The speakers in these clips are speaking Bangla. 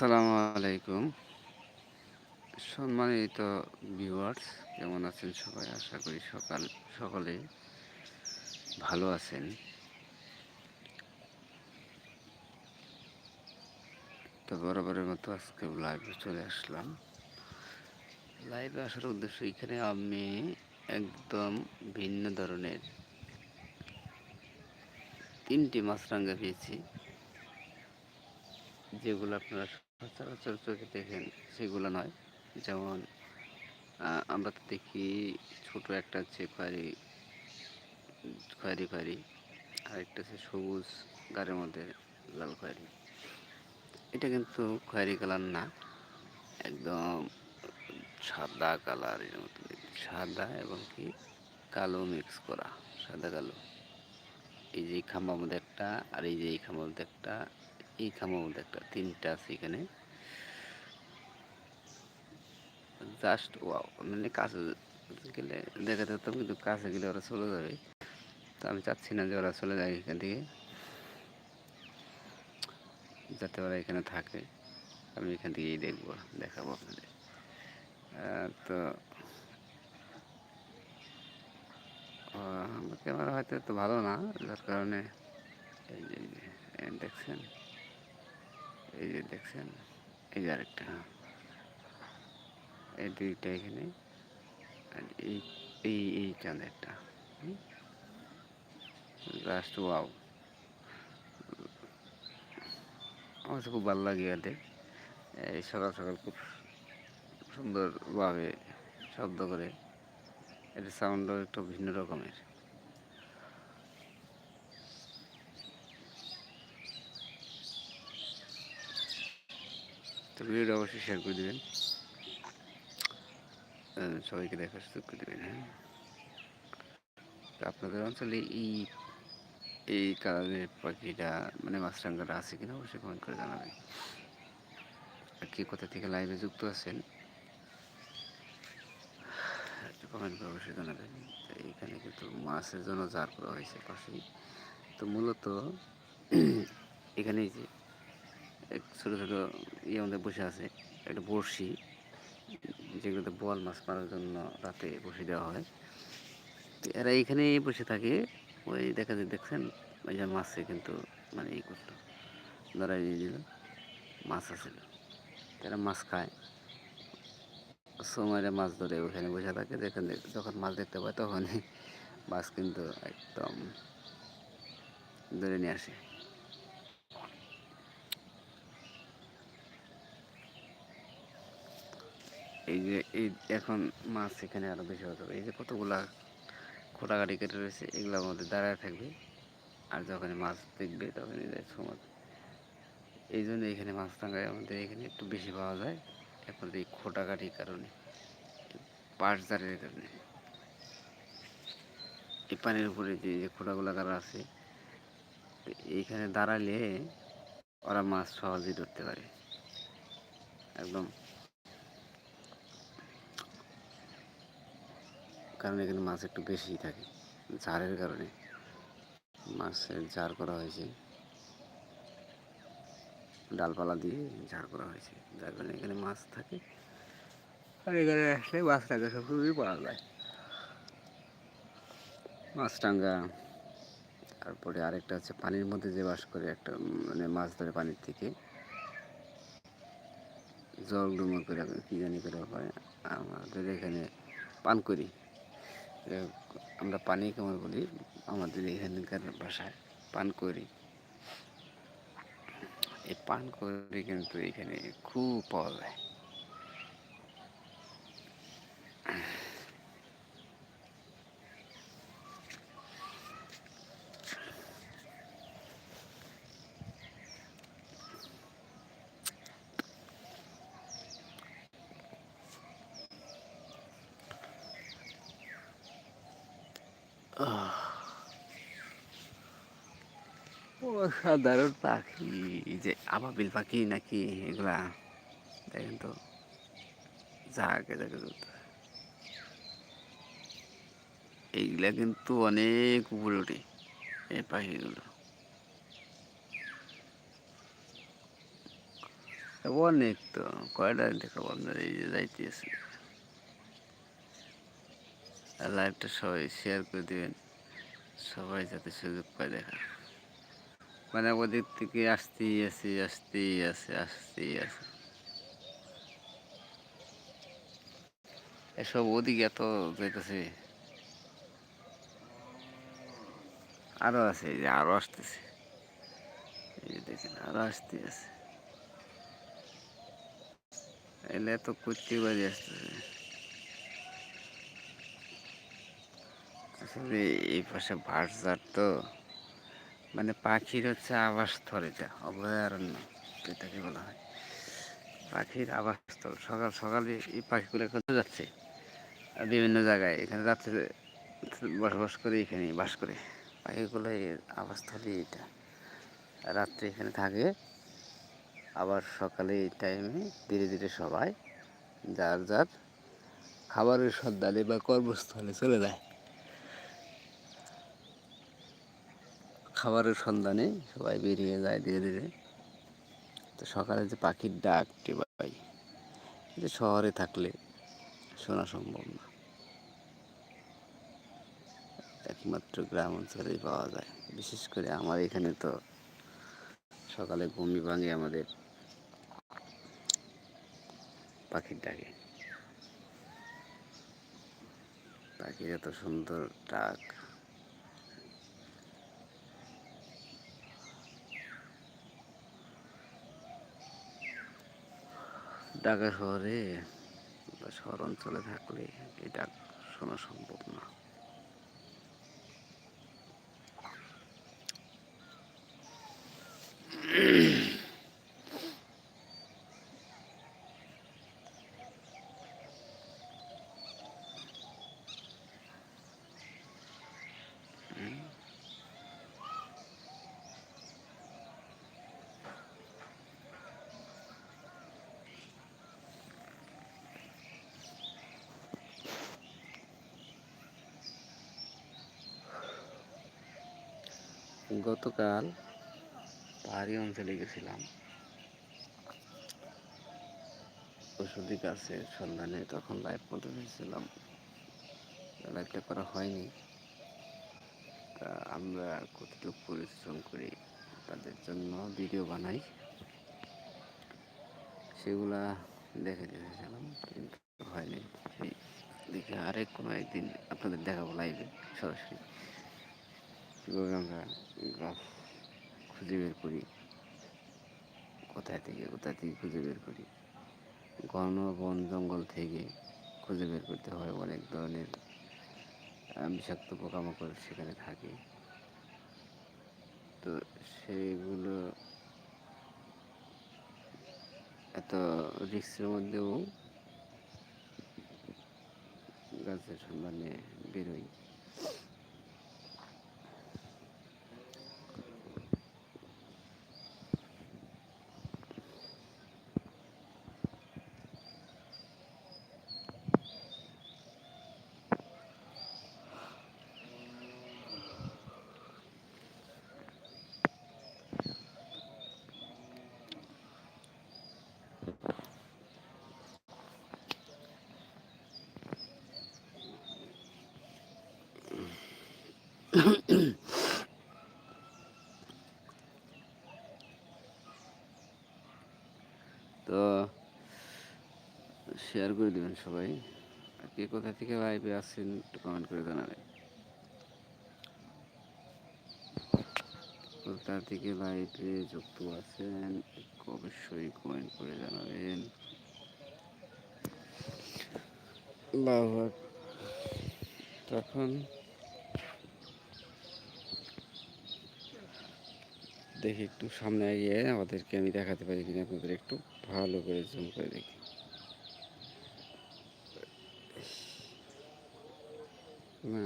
আসসালামু আলাইকুম। সম্মানিত ভিউয়ার্স কেমন আছেন সবাই? আশা করি সকাল, সকালে ভালো আছেন। তো বরাবরের মতো আজকে লাইভে চলে আসলাম। লাইভে আসার উদ্দেশ্য এখানে আমি একদম ভিন্ন ধরনের তিনটি মাছরাঙ্গা পেয়েছি, যেগুলো আপনারা সচরাচর চোখে দেখেন, সেগুলো নয়। যেমন আমরা তো দেখি ছোট একটা হচ্ছে খয়েরি খয়েরি খয়েরি, আরেকটা হচ্ছে সবুজ গাড়ির মধ্যে লাল খয়েরি। এটা কিন্তু খয়েরি কালার না, একদম সাদা কালারের মতো দেখতে। সাদা এবং কি কালো মিক্স করা, সাদা কালো। এই যে খাম্বার মধ্যে একটা আর এই যে এই খাম্বার মধ্যে একটা, এই খাম্বার মধ্যে একটা, তিনটা আছে এখানে। জাস্ট ওয়াও মানে কাছে গেলে দেখা যেতাম কিন্তু কাছে গেলে ওরা চলে যাবে। তো আমি চাচ্ছি না যে ওরা চলে যায় এখান থেকে যাতে ওরা এখানে থাকে। আমি এখান থেকেই দেখব দেখাবো আপনাদের। আহ, তো আহ, আমার ক্যামেরা হয়তো এত ভালো না যার কারণে এই যে এই যে, এই দেখছেন? এই যে দেখছেন? এই যে আরেকটা হ্যাঁ। এই দুইটা এখানে, আর এই এই এই চাঁদ একটা লাস্ট ওয়াও আমার খুব ভালো লাগে এদের। এই সকাল সকাল খুব সুন্দরভাবে শব্দ করে। এটা সাউন্ডও একটু ভিন্ন রকমের। তো ভিডিওটা অবশ্যই শেয়ার করে দেবেন। সবাইকে দেখার সুযোগ করে দেবেন হ্যাঁ? আপনাদের অঞ্চলে এই এই কালারের পাখিটা মানে মাছরাঙ্গাটা আছে কিনা অবশ্যই কমেন্ট করে জানাবেন। আর কে কোথা থেকে লাইভে যুক্ত আছেন? কমেন্ট করে অবশ্যই জানাবেন। এখানে কিন্তু মাছের জন্য জার করা হয়েছে পাশেই তো মূলত এখানে যে ছোটো ছোটো ইয়ে আমাদের বসে আছে, একটা বড়শি। যেগুলোতে বল মাছ মারার জন্য রাতে বসে দেওয়া হয়। তো এরা এইখানেই বসে থাকে। ওই দেখা যায়, দেখছেন? ওই যে মাছে কিন্তু মানে ই করতো ধরাই দিয়ে দিল। মাছ আছিল এরা মাছ খায়। সময় মাছ ধরে ওখানে বসে থাকে। দেখেন যখন মাছ দেখতে পায়, তখনই মাছ কিন্তু একদম ধরে নিয়ে আসে। এই যে, এই এখন মাছ এখানে আরও বেশি হতে। হবে এই যে কতগুলা খোটাঘাটি কেটে রয়েছে, এগুলোর মধ্যে দাঁড়ায় থাকবে। আর যখন মাছ দেখবে তখন সময়। এই জন্য এখানে মাছ টাঙ্গায় আমাদের এখানে একটু বেশি পাওয়া যায়। এখন এই খোটাঘাটির কারণে পাশ জারের কারণে। এই পানির উপরে যে যে খোটাগুলা কারা আছে, এইখানে দাঁড়ালে ওরা মাছ সহজেই ধরতে পারে। একদম কারণ এখানে মাছ একটু বেশি থাকে, ঝাড়ের কারণে। মাছের ঝাড় করা হয়েছে। ডালপালা দিয়ে ঝাড় করা হয়েছে। যার কারণে এখানে মাছ থাকে। আর এখানে আসলে মাছ থাকে সবসময় পাওয়া যায়। মাছ টাঙ্গা, তারপরে আরেকটা হচ্ছে পানির মধ্যে যে বাস করে একটা মানে মাছ ধরে পানির থেকে। জল ডুমো করে, কি জানি করে হয়, আমাদের এখানে পান করি আমরা পানি কেমন বলি, আমাদের এখানকার ভাষায় পান করি। এই পান করি কিন্তু এখানে খুব পাওয়া যায়। অসাধারণ পাখি যে আবাবিল পাখি নাকি এগুলা? দেখেন তো জাগে জাগে এইগুলা কিন্তু অনেক উপরে ওঠে এই পাখিগুলো। অনেক তো, কয়টা দেখাবো আপনার এই যে যাইতেছে আর লাইভটা সবাই শেয়ার করে দিবেন, সবাই যাতে সুযোগ পায় দেখা মানে ওদিক থেকে আসতেই আছে আসতেই আছে আসতেই আছে। এসব ওদিকে এত যেতেছে আরও আছে যে আরও আসতেছে। দেখেন, আরও আসতে আছে। এলে তো করতে বাড়ি আসতেছে। আসলে এই পাশে ভাটজার তো। মানে পাখির হচ্ছে আবাসস্থল এটা, অভয়ারণ্য এটাকে বলা হয়। পাখির আবাসস্থল সকাল সকালে এই পাখিগুলো কোথাও যাচ্ছে। বিভিন্ন জায়গায়, এখানে রাত্রে বসবাস করে, এখানে বাস করে। পাখিগুলো আবাসস্থলই এটা। রাত্রে এখানে থাকে, আবার সকালে এই টাইমে ধীরে ধীরে সবাই যার যার খাবারের সন্ধানে বা কর্মস্থলে চলে যায়। খাবারের সন্ধানে সবাই বেরিয়ে যায় ধীরে ধীরে। তো সকালে যে পাখির ডাকটি পাই যে শহরে থাকলে শোনা সম্ভব না। একমাত্র গ্রাম অঞ্চলেই পাওয়া যায়। বিশেষ করে আমার এখানে তো সকালে ঘুমি ভাঙে আমাদের পাখির ডাকে। পাখির এত সুন্দর ডাক। ঢাকা শহরে বা শহর অঞ্চলে থাকলে এটা শোনা সম্ভব না। গতকাল পাহাড়ি অঞ্চলে গেছিলাম। ওষুধি গাছের সন্ধানে তখন লাইভ করতে হয়েছিলাম লাইভটা করা হয়নি। তা আমরা কতটুকু পরিশ্রম করি তাদের জন্য ভিডিও বানাই। সেগুলা দেখে দিয়েছিলাম কিন্তু হয়নি। সেই দেখে আরেক কোনো একদিন আপনাদের দেখাবো লাইভে সরাসরি। কীভাবে আমরা গাছ খুঁজে বের করি? কোথায় থেকে কোথায় থেকে খুঁজে বের করি? ঘন বন জঙ্গল থেকে খুঁজে বের করতে হয় অনেক ধরনের বিষাক্ত পোকামাকড় সেখানে থাকে। তো সেগুলো এত রিক্সের মধ্যেও গাছের সন্ধানে বেরোই। তো শেয়ার করে দেবেন সবাই। আর কে কোথা থেকে লাইভে আসছেন একটু কমেন্ট করে জানাবেন। কোথা থেকে লাইভে যুক্ত আছেন অবশ্যই কমেন্ট করে জানাবেন। তখন দেখি একটু সামনে গিয়ে আমাদেরকে আমি দেখাতে পারি কিনা আপনাদের একটু। ভালো করে জুম করে দেখি। না,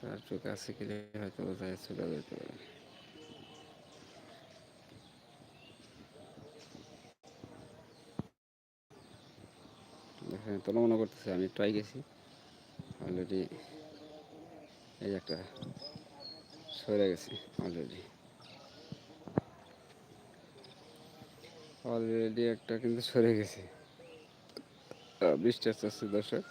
তার চোখ আছে গেলে হয়তো বোঝা চলে যেতে পারে দেখেন তো মনে করতেছে, আমি ট্রাই গেছি। অলরেডি এই একটা সরে গেছে অলরেডি অলরেডি একটা কিন্তু সরে গেছে। বৃষ্টি আসতে আসছে দর্শক।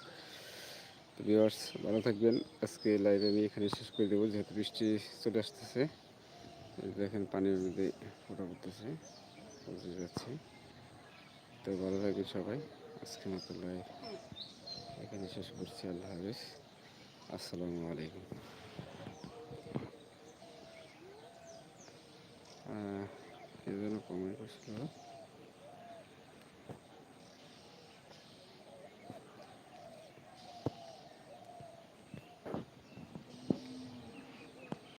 তো ভিউয়ার্স ভালো থাকবেন। আজকে লাইভ আমি এখানে শেষ করে দেবো, যেহেতু বৃষ্টি চলে আসতেছে। দেখেন, পানির মধ্যে ফোটা করতেছে বুঝতে যাচ্ছে। তো ভালো থাকবেন সবাই। আজকে মতো লাইভ এখানে শেষ করছি। আল্লাহ হাফিজ। আসসালামু আলাইকুম। যেন কমেন্ট করছিল।